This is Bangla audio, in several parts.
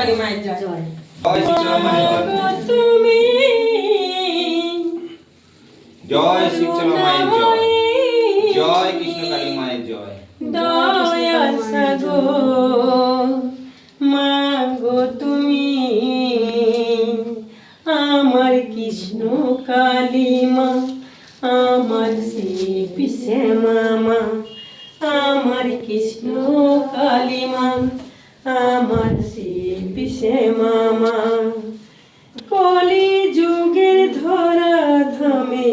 কালী মায়ের জয়। তুমি জয় শীতলা মায়ের জয়। জয় কৃষ্ণ কালী মায়ের জয়। দয়া সাগর। মাগো তুমি আমার কৃষ্ণ কালী মা আমার শিল্পী শ্যামা আমার শিল্পী শ্যামা কলি যুগের ধরা ধামে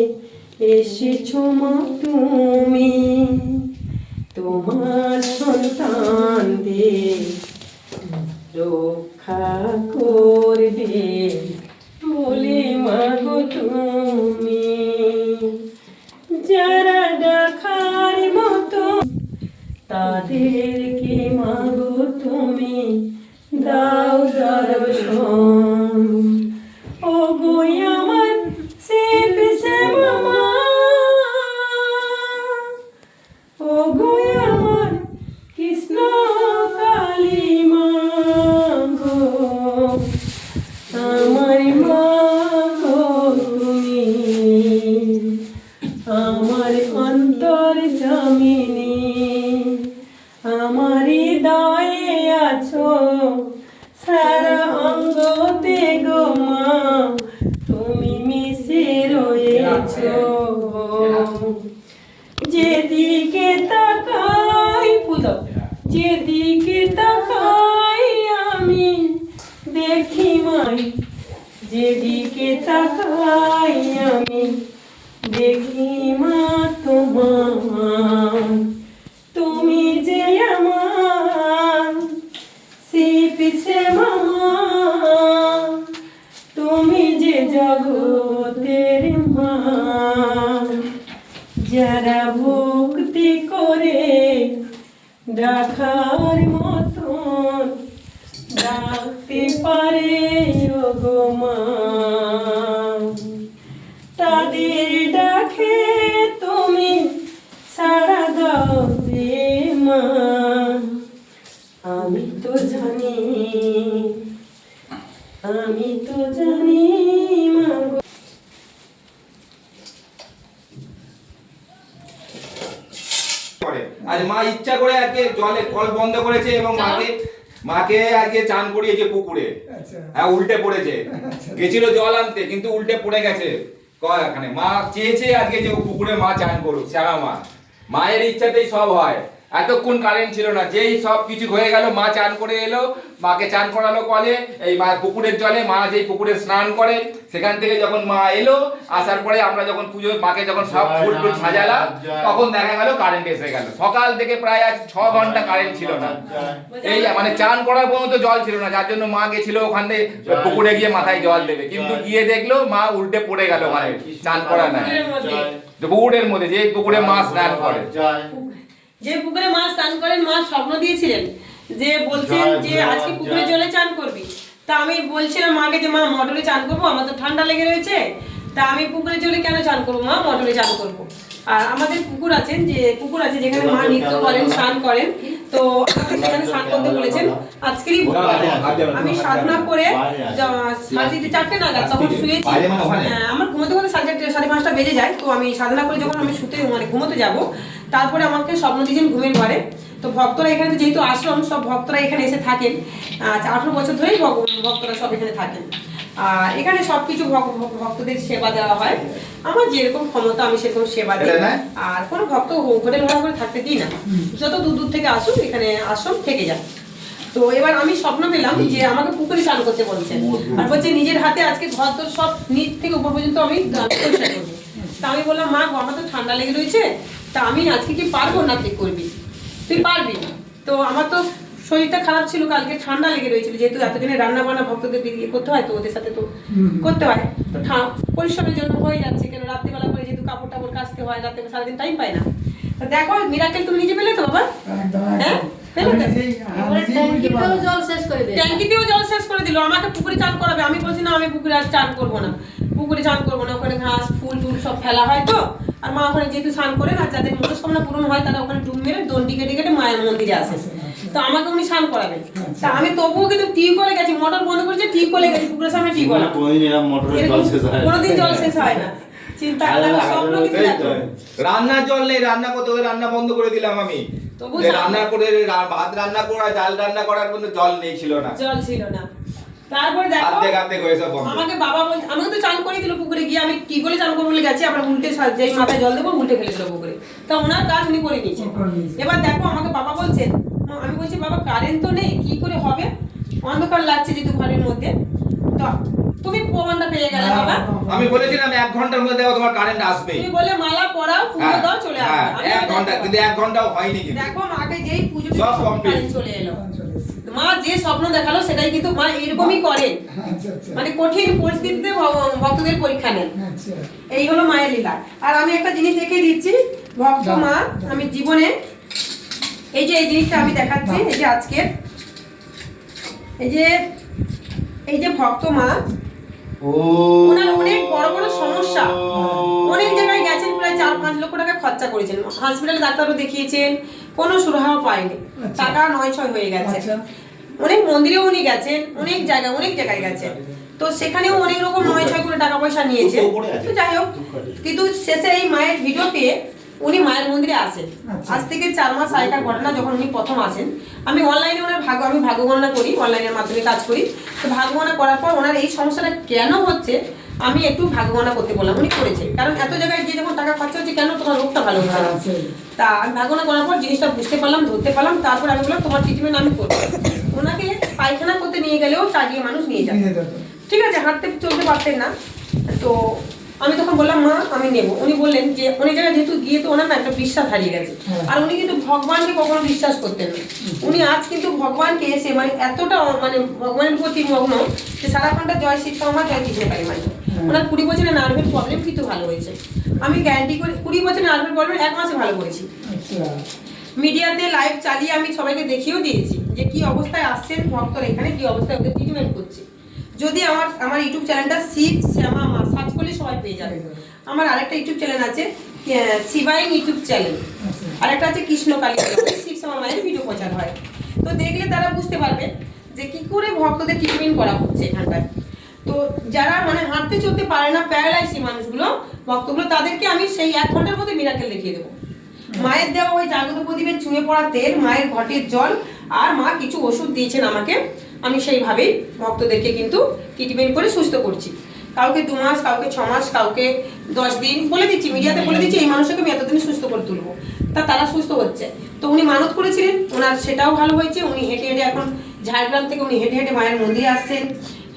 এসেছ মা তুমি। তোমার সন্তানদের রক্ষা করবে বলে মাগো তুমি। জগতের মা যারা ভক্তি করে ডাকার মতন ডাকতে পারে গো মা। তাদের ডাকে তুমি সাড়া দাও মা। আমি তো জানি, আমি তো জানি মা গো করে আজ মা ইচ্ছা করে আজকে জলে কল বন্ধ করেছে এবং মাকে মাকে আজকে চান করিয়েছে পুকুরে। হ্যাঁ উল্টে পড়েছে। গেছিল জল আনতে কিন্তু উল্টে পড়ে গেছে। কয় এখানে? মা চেয়েছে আজকে যে পুকুরে মা চান করুক শ্যামা মা। মায়ের ইচ্ছাতেই সব হয়। এতক্ষণ কারেন্ট ছিল না যেই সব কিছু হয়ে গেল মা চান করে এলো মাকে চান করালো কলে এই মা পুকুরের জলে মা যেই পুকুরে স্নান করে সেখান থেকে যখন মা এলো আসার পরে আমরা যখন পুজো মাকে যখন সব ফুল টুল সাজালাম তখন দেখা গেল কারেন্ট এসে গেল। সকাল থেকে প্রায় আজ ছ ঘণ্টা কারেন্ট ছিল না। এই মানে চান করার পর্যন্ত জল ছিল না যার জন্য মা গেছিল ওখানে পুকুরে গিয়ে মাথায় জল দেবে। কিন্তু গিয়ে দেখল মা উল্টে পড়ে গেল ওখানে চান করা নাই। তো পুকুরের মধ্যে যে পুকুরে মা স্নান করে। যে পুকুরে মাছ স্নান করেন মা স্বপ্ন দিয়েছিলেন যে বলছেন যে আজকে পুকুরে জলে চান করবি। তা আমি বলছিলাম মাকে যে মা মটরে চান করব আমার তো ঠান্ডা লেগে রয়েছে। তা আমি পুকুরে জলে কেন চান করব মা? মটরে চান করব। আর আমাদের পুকুর আছেন যে পুকুর আছে যেখানে মা নৃত্য করেন স্নান করেন। তো সেখানে স্নান করতে বলেছেন। আজকেরই আমি সাধনা করে সাড়ে তিনটে চারটে নাগাদ তখন শুয়েছি। মানে? হ্যাঁ, আমার ঘুমোতে ঘুমোতে সাড়ে চারটে সাড়ে পাঁচটা বেজে যায়। তো আমি সাধনা করে যখন আমি শুতে মানে ঘুমোতে যাব তারপরে আমাকে স্বপ্ন দিয়েছেন ঘুমের ঘরে। তো ভক্তরা এখানে যেহেতু আশ্রম সব ভক্তরা এখানে এসে থাকেন। আঠারো বছর ধরেই ভক্তরা সব এখানে থাকেন। আর এখানে সবকিছু ভক- ভক- ভক্তদের সেবা দেওয়া হয়। আমার যেরকম ক্ষমতা আমি সেরকম সেবা দিই। আর কোনো ভক্ত হোটেল ভাড়া করে থাকতে দিই না। যত দূর দূর থেকে আসুক এখানে আশ্রম থেকে যায়। তো এবার আমি স্বপ্ন পেলাম যে আমাকে পুকুরে চান করতে বলছেন। আর বলছে নিজের হাতে আজকে ঘর তোর সব নিচ থেকে উপর পর্যন্ত আমি আহ, পরিষ্কার করব তা আমি বললাম মা গো, আমার তো ঠান্ডা লেগে রয়েছে। তা আমি আজকে কি পারব না তুই করবি? তুই পারবি তো আমার তো শরীরটা খারাপ ছিল কালকে ঠান্ডা লেগে রয়েছিল যেহেতু এতদিনে রান্না বান্না ভক্তদের দিয়ে করতে হয় তো ওদের সাথে তো করতে হয়। তো ঠা- পরিশ্রমের জন্য হয়ে যাচ্ছে কেন রাত্রিবেলা করে যেহেতু কাপড় টাপড় কাচতে হয় রাতে সারাদিন টাইম পাই না। তা দেখো মিরাকেল তুমি নিজে পেলে তো বাবা? হ্যাঁ? পেলে তো? এবারে ট্যাঙ্কিতেও জল শেষ করে দেয় ট্যাঙ্কিতেও জল শেষ করে দিল আমাকে পুকুরে চান করাবে আমি বলছি না আমি পুকুরে আর চান করব না। পুকুরে চান করব না ওখানে ঘাস ফুল টুল সব ফেলা হয় তো। আর মা ওখানে যেহেতু স্নান করে না যাদের মনস্কামনা পূরণ হয় তারা ওখানে ডুব মেরে দণ্ডি কেটে কেটে মায়ের মন্দিরে আসে। তো আমাকে উনি স্নান করাবেন। তা আমি তবুও কিন্তু টিউবওয়েলে গেছি মোটর বন্ধ করেছে টিউবওয়েলে গেছি পুকুরের সামনে টিউবওয়েল কোনোদিন জল শেষ হয় না। কোনোদিন জল শেষ হয় না। চিন্তা আলাদা আলাদা আলাদা স্বপ্ন কিছু এই দেখো। তো। রান্নার জল নেই রান্না করতে রান্না বন্ধ করে দিলাম আমি। তবু রান্না করে ভাত রান্না করা ডাল রান্না করার কোনো জল নেই ছিল না। জল ছিল না। তারপরে দেখো হয়ে আমাকে বাবা বল আমাকে তো চান করে দিল পুকুরে গিয়ে আমি কি বলে চান করব বলে গেছি আবার উল্টে যেই মাথায় জল দেবো উল্টে ফেলে দিল পুকুরে। তা ওনার কাজ উনি করে নিয়েছেন এবার দেখো আমাকে বাবা বলছেন আমি বলছি বাবা কারেন্ট তো নেই কি করে হবে? অন্ধকার লাগছে যেহেতু ঘরের মধ্যে। তো তুমি প্রমাণটা পেয়ে গেলে বাবা। আমি বলেছিলাম এক ঘণ্টার মধ্যে দেখো তোমার কারেন্ট আসবে। তুমি বলে মালা পরাও পুজো হ্যাঁ দাও চলে আসবে। হ্যাঁ, এক ঘণ্টা। কিন্তু এক ঘন্টাও হয়নি কিন্তু। দেখো মাকে যেই পুজো সব। কারেন্ট চলে এলো। মা যে স্বপ্ন দেখাল সেটাই কিন্তু মা এরকমই করেন আচ্ছা আচ্ছা। মানে কঠিন পরিস্থিতিতে ভক্তদের পরীক্ষা নেন আচ্ছা। এই হলো মায়ের লীলা। আর আমি একটা জিনিস দেখিয়ে দিচ্ছি ভক্ত মা আমি জীবনে এই যে এই জিনিসটা আমি দেখাচ্ছি এই যে আজকে এই যে এই যে ভক্ত মা ওনার অনেক বড় বড় সমস্যা। অনেক জায়গায় গেছেন প্রায় চার পাঁচ লক্ষ টাকা খরচা করেছেন। হসপিটালে ডাক্তারও দেখিয়েছেন কোনো সুরাহা পায়নি আচ্ছা। টাকা নয় ছয় হয়ে গেছে আচ্ছা। অনেক মন্দিরেও উনি গেছেন অনেক জায়গায় অনেক জায়গায় গেছেন তো সেখানেও অনেক রকম নয় ছয় করে টাকা পয়সা নিয়েছে। তো যাই হোক কিন্তু শেষে এই মায়ের ভিডিও পেয়ে উনি মায়ের মন্দিরে আসেন আচ্ছা। আজ থেকে চার মাস আগেকার ঘটনা যখন উনি প্রথম আসেন আমি অনলাইনে ওনার ভাগ আমি ভাগ্য গণনা করি অনলাইনের মাধ্যমে কাজ করি তো ভাগ্য গণনা করার পর ওনার এই সমস্যাটা কেন হচ্ছে আমি একটু ভাগ্য করতে বললাম উনি করেছে। কারণ এত জায়গায় গিয়ে যখন টাকা খরচা হচ্ছে কেন তোমার রোগটা ভালো হচ্ছে হ্যাঁ, তা আমি ভাগনা করার পর জিনিসটা বুঝতে পারলাম ধরতে পারলাম তারপর আমি বললাম তোমার ট্রিটমেন্ট আমি করব। ওনাকে পায়খানা করতে নিয়ে গেলেও চাগিয়ে মানুষ নিয়ে যায় নিয়ে ঠিক আছে হাঁটতে চলতে পারতেন না। তো আমি তখন বললাম মা আমি নেব। উনি বললেন যে অনেক জায়গায় যেহেতু গিয়ে তো ওনার না একটা বিশ্বাস হারিয়ে গেছে। হ্যাঁ। আর উনি কিন্তু ভগবানকে কখনো বিশ্বাস করতেন না। উনি আজ কিন্তু ভগবানকে এসে মানে এতটা মানে ভগবানের প্রতি মগ্ন যে সারাক্ষণটা জয় শিক্ষা আমার জয় কৃষ্ণ পাই মানে ওনার কুড়ি বছরের নার্ভের প্রবলেম কিন্তু ভালো হয়েছে। আমি গ্যারান্টি করে কুড়ি বছরের নার্ভের প্রবলেম এক মাসে ভালো করেছি। আচ্ছা। মিডিয়াতে লাইভ চালিয়ে আমি সবাইকে দেখিয়েও দিয়েছি যে কি অবস্থায় আসছেন ভক্তরা এখানে কি অবস্থায় ওদের ট্রিটমেন্ট করছে। যদি আমার আমার ইউটিউব চ্যানেলটা শিব শ্যামা মা সার্চ করলে সবাই পেয়ে যাবে। আমার আরেকটা ইউটিউব চ্যানেল আছে শিবাইং ইউটিউব চ্যানেল। আচ্ছা। আরেকটা আছে কৃষ্ণকালী শিব শ্যামা মায়ের ভিডিও প্রচার হয়। তো দেখলে তারা বুঝতে পারবে যে কি করে ভক্তদের ট্রিটমেন্ট করা হচ্ছে এখানটায়। তো যারা মানে হাঁটতে চলতে পারে না প্যারালাইসি মানুষগুলো, ভক্তগুলো, তাদেরকে আমি সেই এক ঘণ্টার মধ্যে মিরাকেল দেখিয়ে দেবো। মায়ের দেওয়া ওই জাগত প্রদীপের চুঁয়ে পড়া তেল, মায়ের ঘটের জল, আর মা কিছু ওষুধ দিয়েছেন আমাকে। আমি সেইভাবেই ভক্তদেরকে কিন্তু ট্রিটমেন্ট করে সুস্থ করছি। কাউকে দু মাস, কাউকে ছ মাস, কাউকে দশ দিন বলে দিচ্ছি মিডিয়াতে বলে দিচ্ছি, এই মানুষকে আমি এতদিন সুস্থ করে তুলবো। তা তারা সুস্থ হচ্ছে। তো উনি মানত করেছিলেন, ওনার সেটাও ভালো হয়েছে, উনি হেঁটে হেঁটে এখন ঝাড়গ্রাম থেকে উনি হেঁটে হেঁটে মায়ের মন্দিরে আসছেন।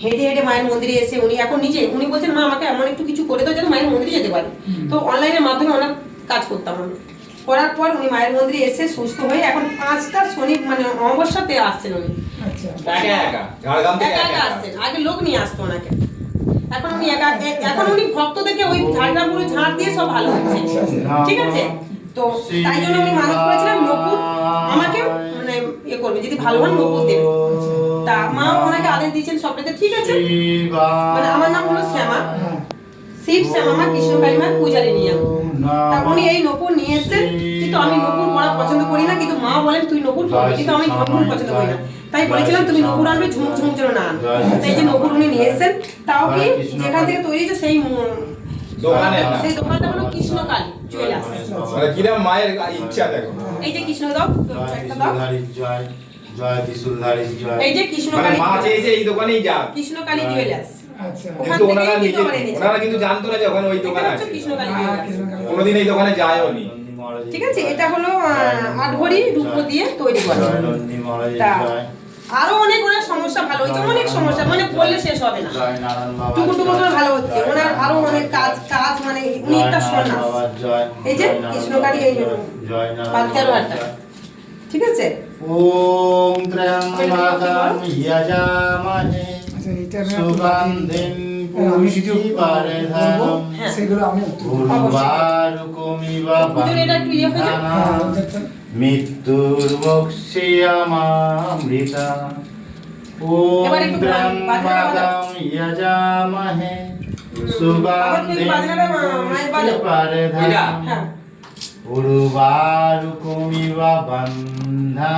হেঁটে হেঁটে মায়ের মন্দিরে এসে উনি এখন নিজে উনি বলছেন মা আমাকে এমন একটু কিছু করে দাও যেন মায়ের মন্দিরে যেতে পারি। তো অনলাইনের মাধ্যমে অনেক কাজ করতাম আমি। করার পর উনি মায়ের মন্দিরে এসে সুস্থ হয়ে এখন পাঁচটা শনি মানে অমাবস্যাতে আসছেন উনি। আচ্ছা। ঝাড়গ্রাম আসছেন। আগে লোক নিয়ে আসতো ওনাকে। এখন উনি একা এখন উনি ভক্তদেরকে ওই ঝাড়গ্রামগুলো ঝাড় দিয়ে সব ভালো হচ্ছে ঠিক আছে? তো তাই জন্য উনি মানত করেছিলেন নকুর আমাকে মানে ইয়ে করবে যদি ভালো হন নকুর দেবে। দিয়েছেন সবটাতে ঠিক আছে? মানে আমার নাম হলো শ্যামা। শিব শ্যামা মা কৃষ্ণ কালিমা পূজারি নিয়ে। তা উনি এই নকুর নিয়ে এসেছেন কিন্তু আমি নকুর পড়া পছন্দ করি না কিন্তু মা বলেন তুই নকুর পড়বি কিন্তু আমি নকুর পছন্দ করি না। তাই বলেছিলাম তুমি নকুর আনবে ঝুমুক ঝুমুক যেন না তাই যে নকুর উনি নিয়ে এসেছেন তাও কি যেখান থেকে তৈরি হয়েছে সেই সেই দোকানটা হলো কৃষ্ণকালী জুয়েলার্স মানে কিরম মায়ের ইচ্ছা দেখো। এই যে কৃষ্ণ দাও একটা দাও। জয় জয় জয় এই যে মানে কৃষ্ণকালী মা চেয়েছে এই দোকানেই যা কৃষ্ণকালী জুয়েলার্স আচ্ছা। কিন্তু ওনারা নিজে ওনারা কিন্তু জানতো না যে ওখানে ওই দোকান আছে হচ্ছে কৃষ্ণকালী হ্যাঁ, জুয়েলার্স কৃষ্ণকালী। কোনোদিন এই দোকানে যায়ও নি। ঠিক আছে এটা হলো আট ভরি রূপ দিয়ে তৈরি করা। জয় নন্দী মহারাজ তা আরও অনেক অনেক সমস্যা ভালো হয়েছে অনেক সমস্যা মানে বললে শেষ হবে না। টুকু টুকু করে ভালো হচ্ছে ওনার আরও অনেক কাজ কাজ মানে উনি একটা এই যে কৃষ্ণকালী এই জন্য। ঠিক আছে? ওম ত্র্যম্বকম যজামহে আচ্ছা এইটা আমি একটু বাকি- সুগন্ধিম হ্যাঁ, উর্বারুকমিব পুজোর এটা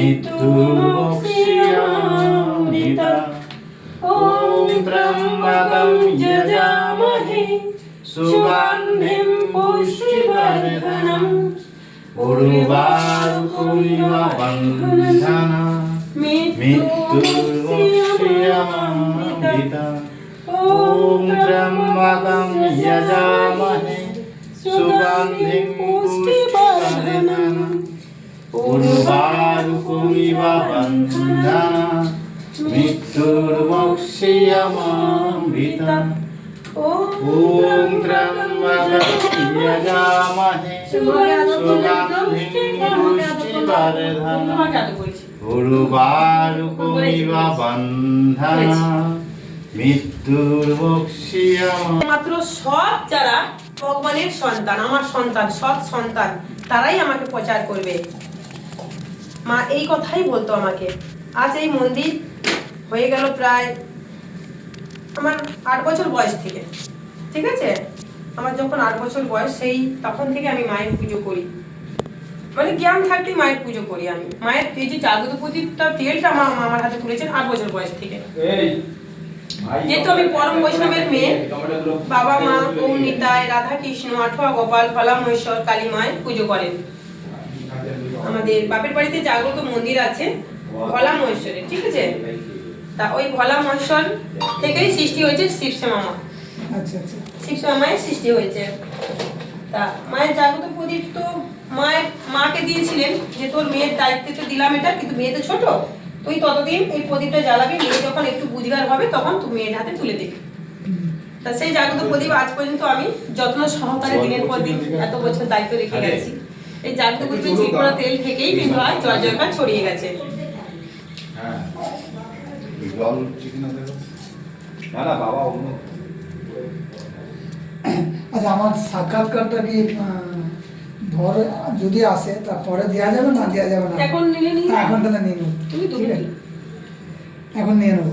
একটু ইয়ে হয়ে যাক। হ্যাঁ, বন্ধনা ওদেরটা- মৃত্যুর্মুক্ষিয়ামামৃতা এবার ওম একটু বাজনা বাজাও। ত্র্যম্বকম যজামহে আবার তুমি বাজনাটা মা- মায়ের বাজাও। পুষ্টিবর্ধনম হ্যাঁ উর্বারুকমিব বন্ধনা মৃত্যুর্মুক্ষীয়মামৃতা ॐ त्र्यम्बकं यजामहे सुगन्धिं पुष्टिवर्धनम् उर्वारुकमिव बन्धना मृत्युर्मुक्षीयमामृता ॐ त्र्यम्बकं यजामहे सुगन्धिं पुष्टिवर्धनम् उर्वारुकमिव बन्धना मृत्युर्मुक्षीयमामृता ॐ त्र्यम्बकं यजामहे सुगन्धिं पुष्टिवर्धनम् তোমাকে আদৌ করেছি উর্বারুকমিব বন্ধনা মৃত্যুর্মুক্ষিয়মা মাত্র সৎ যারা ভগবানের সন্তান, আমার সন্তান, সৎ সন্তান, তারাই আমাকে প্রচার করবে। মা এই কথাই বলতো আমাকে। আজ এই মন্দির হয়ে গেল প্রায় আমার আট বছর বয়স থেকে। ঠিক আছে? আমার যখন আট বছর বয়স, সেই তখন থেকে আমি মায়ের পুজো করি। মানে জ্ঞান থাকতেই মায়ের পুজো করি আমি। মায়ের এই যে জাগ্রত প্রদীপটা তেলটা আমার আমার হাতে তুলেছেন আট বছর বয়স থেকে। যেহেতু আমি পরম বৈষ্ণবের মেয়ে বাবা মা নিতাই রাধা কৃষ্ণ আঠুয়া গোপাল ফলা মহেশ্বর কালী মায়ের পুজো করেন। আমাদের বাপের বাড়িতে জাগ্রত মন্দির আছে ভোলা মহেশ্বরের ঠিক আছে? তা ওই ভোলা মহেশ্বর থেকেই সৃষ্টি হয়েছে শিবশ্যামা মামা আচ্ছা আচ্ছা। শিবশ্যামা মায়ের সৃষ্টি হয়েছে। তা মায়ের জাগ্রত প্রদীপ তো মায়ের মাকে দিয়েছিলেন যে তোর মেয়ের দায়িত্বে তো দিলাম এটা কিন্তু মেয়ে তো ছোট। তুই ততদিন এই প্রদীপটা জ্বালাবি মেয়ে যখন একটু বুঝগার হবে তখন তুমি মেয়ের হাতে তুলে দিবি তা সেই জাগ্রত প্রদীপ আজ পর্যন্ত আমি যত্ন সহকারে দিনের পর দিন এত বছর দায়িত্ব রেখে গেছি। এই জাগ্রত প্রদীপের চিরপড়া তেল থেকেই কিন্তু আজ জয় জয়কার ছড়িয়ে গেছে। হ্যাঁ। জল চিকেন না না বাবা অন্য। আচ্ছা আমার সাক্ষাৎকারটা কি ধরে যদি আসে তারপরে দেওয়া যাবে না দেওয়া যাবে না? এখন নিলে এখন তাহলে নিয়ে নেব এখন নিয়ে নেব।